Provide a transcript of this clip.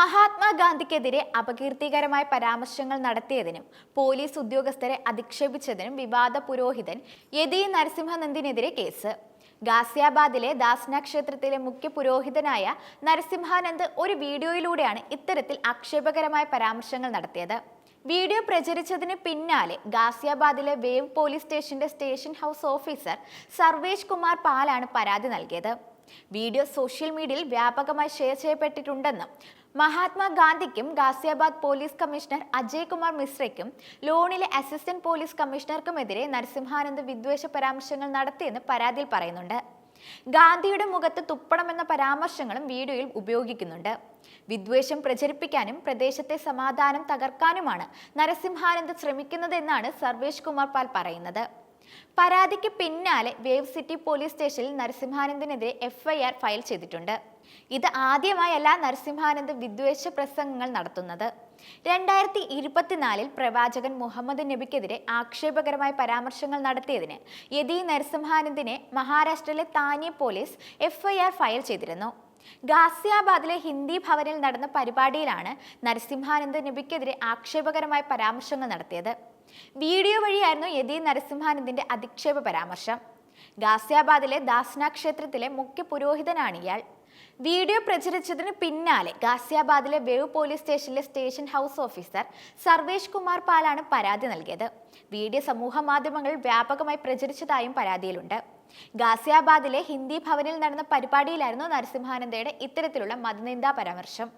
മഹാത്മാഗാന്ധിക്കെതിരെ അപകീർത്തികരമായ പരാമർശങ്ങൾ നടത്തിയതിനും പോലീസ് ഉദ്യോഗസ്ഥരെ അധിക്ഷേപിച്ചതിനും വിവാദ പുരോഹിതൻ യതി നരസിംഹനന്ദിനെതിരെ കേസ്. ഗാസിയാബാദിലെ ദാസ്ന ക്ഷേത്രത്തിലെ മുഖ്യ പുരോഹിതനായ നരസിംഹാനന്ദ് ഒരു വീഡിയോയിലൂടെയാണ് ഇത്തരത്തിൽ ആക്ഷേപകരമായ പരാമർശങ്ങൾ നടത്തിയത്. വീഡിയോ പ്രചരിച്ചതിന് പിന്നാലെ ഗാസിയാബാദിലെ വേവ് പോലീസ് സ്റ്റേഷന്റെ station house officer Sarvesh Kumar പാലാണ് പരാതി നൽകിയത്. വീഡിയോ സോഷ്യൽ മീഡിയയിൽ വ്യാപകമായി ഷെയർ ചെയ്യപ്പെട്ടിട്ടുണ്ടെന്നും മഹാത്മാഗാന്ധിക്കും ഗാസിയാബാദ് പോലീസ് കമ്മീഷണർ അജയ് കുമാർ മിശ്രയ്ക്കും ലോണിലെ അസിസ്റ്റന്റ് പോലീസ് കമ്മീഷണർക്കുമെതിരെ നരസിംഹാനന്ദ് വിദ്വേഷ പരാമർശങ്ങൾ നടത്തിയെന്ന് പരാതിയിൽ പറയുന്നുണ്ട്. ഗാന്ധിയുടെ മുഖത്ത് തുപ്പണമെന്ന പരാമർശങ്ങളും വീഡിയോയിൽ ഉപയോഗിക്കുന്നുണ്ട്. വിദ്വേഷം പ്രചരിപ്പിക്കാനും പ്രദേശത്തെ സമാധാനം തകർക്കാനുമാണ് നരസിംഹാനന്ദ് ശ്രമിക്കുന്നതെന്നാണ് സർവേഷ് കുമാർ പാൽ പറയുന്നത്. പരാതിക്ക് പിന്നാലെ വേവ് സിറ്റി പോലീസ് സ്റ്റേഷനിൽ നരസിംഹാനന്ദനെതിരെ എഫ്ഐആർ ഫയൽ ചെയ്തിട്ടുണ്ട്. ഇത് ആദ്യമായല്ല നരസിംഹാനന്ദ് വിദ്വേഷ പ്രസംഗങ്ങൾ നടത്തുന്നത്. രണ്ടായിരത്തി ഇരുപത്തിനാലിൽ പ്രവാചകൻ മുഹമ്മദ് നബിക്കെതിരെ ആക്ഷേപകരമായ പരാമർശങ്ങൾ നടത്തിയതിന് യതി നരസിംഹാനന്ദിനെ മഹാരാഷ്ട്രയിലെ താനെ പോലീസ് എഫ്ഐആർ ഫയൽ ചെയ്തിരുന്നു. ഗാസിയാബാദിലെ ഹിന്ദി ഭവനിൽ നടന്ന പരിപാടിയിലാണ് നരസിംഹാനന്ദ് നബിക്കെതിരെ ആക്ഷേപകരമായ പരാമർശങ്ങൾ നടത്തിയത്. വീഡിയോ വഴിയായിരുന്നു യതി നരസിംഹാനന്ദിന്റെ അധിക്ഷേപ പരാമർശം. ഗാസിയാബാദിലെ ദാസ്ന ക്ഷേത്രത്തിലെ മുഖ്യ പുരോഹിതനാണ് ഇയാൾ. വീഡിയോ പ്രചരിച്ചതിന് പിന്നാലെ ഗാസിയാബാദിലെ വേവ് പോലീസ് സ്റ്റേഷനിലെ station house officer Sarvesh Kumar പാലാണ് പരാതി നൽകിയത്. വീഡിയോ സമൂഹ മാധ്യമങ്ങളിൽ വ്യാപകമായി പ്രചരിച്ചതായും പരാതിയിലുണ്ട്. ഗാസിയാബാദിലെ ഹിന്ദി ഭവനിൽ നടന്ന പരിപാടിയിലായിരുന്നു നരസിംഹാനന്ദയുടെ ഇത്തരത്തിലുള്ള മതനിന്ദാ പരാമർശം.